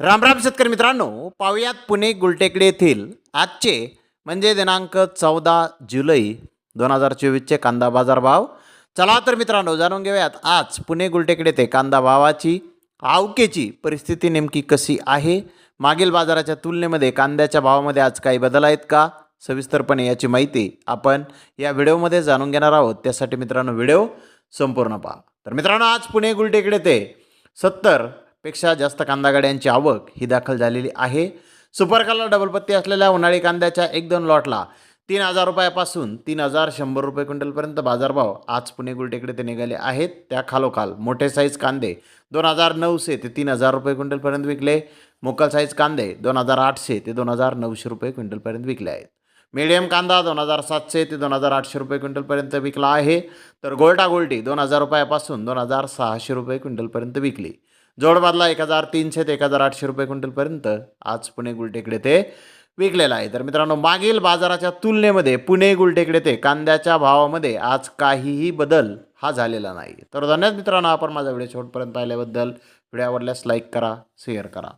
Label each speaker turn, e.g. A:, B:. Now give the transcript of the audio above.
A: रामराम शेतकरी मित्रांनो पाहुयात पुणे गुलटेकडे येथील आजचे म्हणजे दिनांक चौदा जुलै दोन हजार चोवीसचे कांदा बाजार भाव. चला तर मित्रांनो जाणून घेऊयात आज पुणे गुलटेकडे ते कांदा भावाची आवकेची परिस्थिती नेमकी कशी आहे? मागील बाजाराच्या तुलनेमध्ये कांद्याच्या भावामध्ये आज काही बदल आहेत का? सविस्तरपणे याची माहिती आपण या व्हिडिओमध्ये जाणून घेणार आहोत. त्यासाठी मित्रांनो व्हिडिओ संपूर्ण पहा. तर मित्रांनो आज पुणे गुलटेकडे ते सत्तर पेक्षा जास्त कांदा गाड्यांची आवक ही दाखल झालेली आहे. सुपर कलर डबल पत्ती असलेल्या उन्हाळी कांद्याच्या एक दोन लॉटला तीन हजार रुपयापासून तीन हजार शंभर रुपये क्विंटलपर्यंत बाजारभाव आज पुणे गुलटेकडे ते निघाले आहेत. त्या खालोखाल मोठे साईज कांदे दोन हजार नऊशे ते तीन हजार रुपये क्विंटलपर्यंत विकले. मोकल साईज कांदे दोन हजार आठशे ते दोन हजार नऊशे रुपये क्विंटलपर्यंत विकले आहेत. मीडियम कांदा दोन हजार सातशे ते दोन हजार आठशे रुपये क्विंटलपर्यंत विकला आहे. तर गोल्टा गोल्टी दोन हजार रुपयापासून दोन हजार सहाशे रुपये क्विंटलपर्यंत विकली. जोडबादला एक हजार तीनशे ते एक हजार आठशे रुपये क्विंटलपर्यंत आज पुणे गुलटेकडे ते विकलेला आहे. तर मित्रांनो मागील बाजाराच्या तुलनेमध्ये पुणे गुलटेकडे ते कांद्याच्या भावामध्ये आज काहीही बदल हा झालेला नाही. तर धन्यवाद मित्रांनो आपण माझा व्हिडिओ शेवटपर्यंत पाहिल्याबद्दल. व्हिडिओ आवडल्यास लाईक करा शेअर करा.